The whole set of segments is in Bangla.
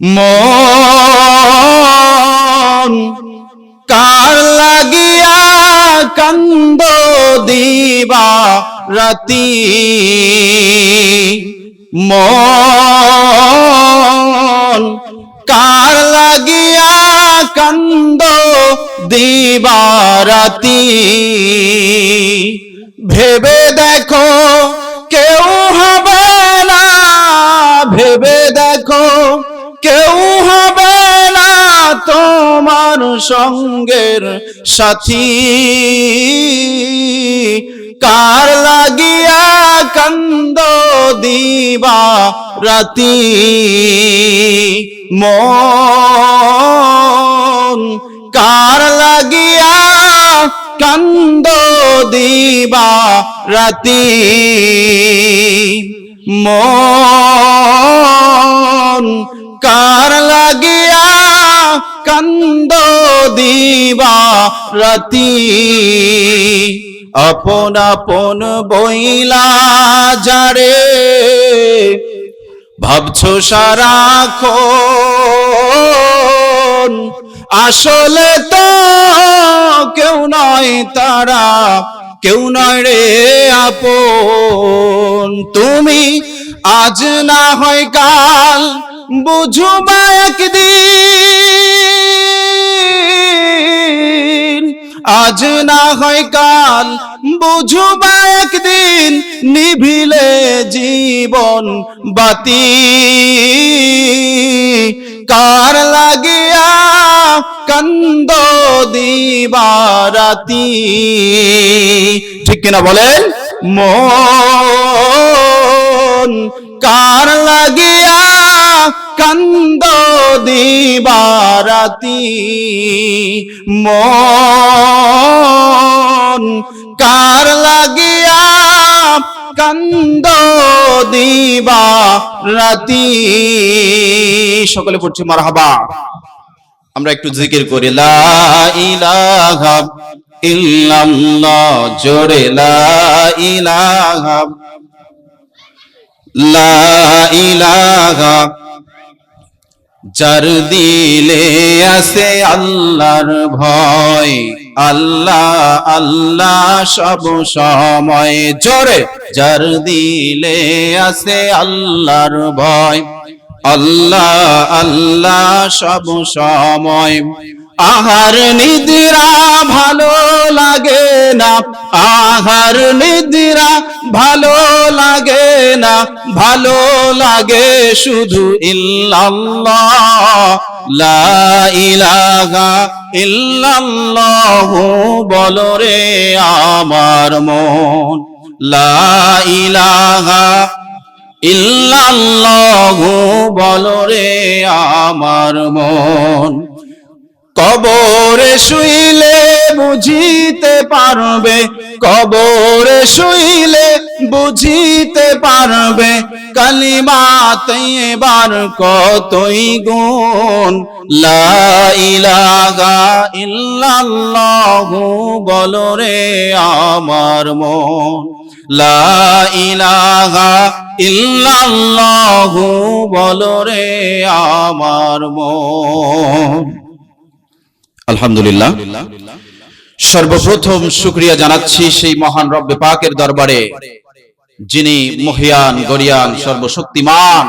মন কার লাগিয়া কান্দ দিবা রাতি? মন কার লাগিয়া কান্দ দিবা রাতি? ভেবে দেখো কেউ হবে না তোমার সঙ্গের সাথী। কার লাগিয়া কান্দ দিবা রাতি? মন কার লাগিয়া কান্দ দিবা রাতি? মন কার লাগিয়া কান্দ দিবা রাতি? আপন আপন বইলা যারে। ভাবছ সারাক্ষণ আসলে তো কেউ নয় তারা, কেউ নয় রে আপন। তুমি আজ না হয় কাল বুঝবা একদিন। আজ না হয় কাল বুঝবা একদিন, নিভিলে জীবন বাতি। কার লাগিয়া কান্দ দিবারাতি। ঠিক কিনা বলেন? মন দিবারাতি মন। কার লাগিয়া কান্দ দিবা রাতি? সকলে পড়ছি মারহাবা। আমরা একটু জিকির করি, লা ইলাহা ইল্লাল্লাহ জোরে, লা ইলাহা লা যার দিলে আছে আল্লাহর ভয়, আল্লাহ আল্লাহ সব সময় জোরে। যার দিলে আছে আল্লাহর ভয়, আল্লাহ আল্লাহ সব সময় আহার নিদ্রা ভালো লাগে না, আহার নিদ্রা ভালো লাগে না, ভালো লাগে শুধু ইল্লাল্লাহ, লা ইলাহা ইল্লাল্লাহ বলো রে আমার মন, লা ইলাহা ইল্লাল্লাহু বলো রে আমার মন। কবরে শুইলে বুঝিতে পারবে, কবরে শুইলে বুঝিতে পারবে, কালিমাতে এবার কতই গুণ? লা ইলাহা ইল্লাল্লাহু বলো রে আমার মন। লা ইলাহা ইল্লাল্লাহু বলো রে আমার মন। আলহামদুলিল্লাহ। সর্বপ্রথম শুক্রিয়া জানাচ্ছি সেই মহান রব্বে পাকের দরবারে। যিনি মহিয়ান, গরিয়ান, সর্বশক্তিমান,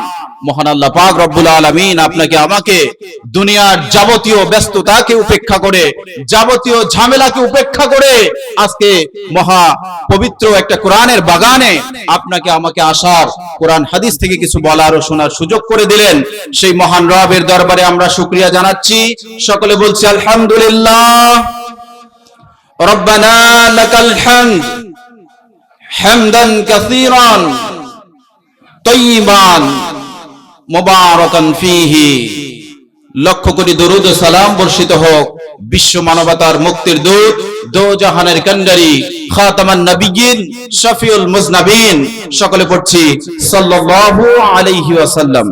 মহান আল্লাহ পাক রব্বুল আলামিন আপনাকে, আমাকে দুনিয়ার যাবতীয় ব্যস্ততাকে উপেক্ষা করে, যাবতীয় ঝামেলাকে উপেক্ষা করে আজকে মহা পবিত্র একটা কোরআনের বাগানে আপনাকে, আমাকে আসার কোরআন হাদিস থেকে কিছু বলার ও শোনার সুযোগ করে দিলেন। সেই মহান রবের দরবারে আমরা শুক্রিয়া জানাচ্ছি। সকলে বলছি, আলহামদুলিল্লাহ, রব্বানা লাকাল হামদ হামদান কাসীরান, তাইয়িবান, মুবারাকান ফীহি। লক্ষ কোটি দরুদ ও সালাম বর্ষিত হোক, বিশ্ব মানবতার মুক্তির দূত দো জাহানের কান্ডারি খাতামান নবিয়িন শফিউল মুজনাবিন, সকলে পড়ছি সাল্লাল্লাহু আলাইহি ওয়াসাল্লাম।